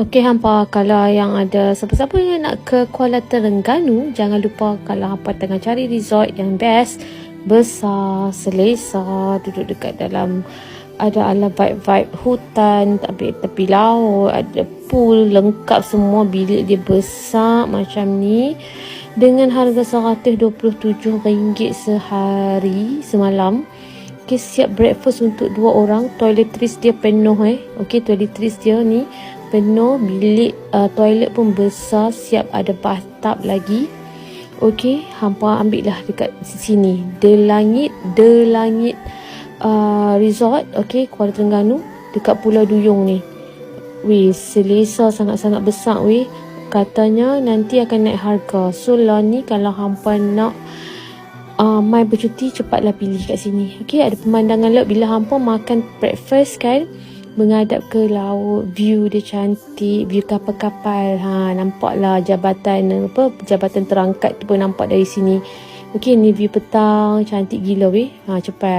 Okey hampa kalau yang ada siapa-siapa yang nak ke Kuala Terengganu jangan lupa kalau hampa tengah cari resort yang best besar selesa duduk dekat dalam ada ala vibe-vibe hutan tapi tepi laut ada pool lengkap semua bilik dia besar macam ni dengan harga RM127 sehari semalam Okay, siap breakfast untuk dua orang. Toiletries dia penuh eh. Okay, toiletries dia ni penuh. Bilik uh, toilet pun besar. Siap ada bathtub lagi. Okay, hampa ambil lah dekat sini. The Langit, The Langit uh, Resort. Okay, Kuala Terengganu. Dekat Pulau Duyung ni. Weh, selesa sangat-sangat besar weh. Katanya nanti akan naik harga. So lah ni kalau hampa nak uh, mai bercuti cepatlah pilih kat sini. Okey, ada pemandangan laut bila hampa makan breakfast kan menghadap ke laut, view dia cantik, view kapal-kapal. Ha, nampaklah jabatan apa jabatan terangkat tu pun nampak dari sini. Okey, ni view petang, cantik gila weh. Ha, cepat.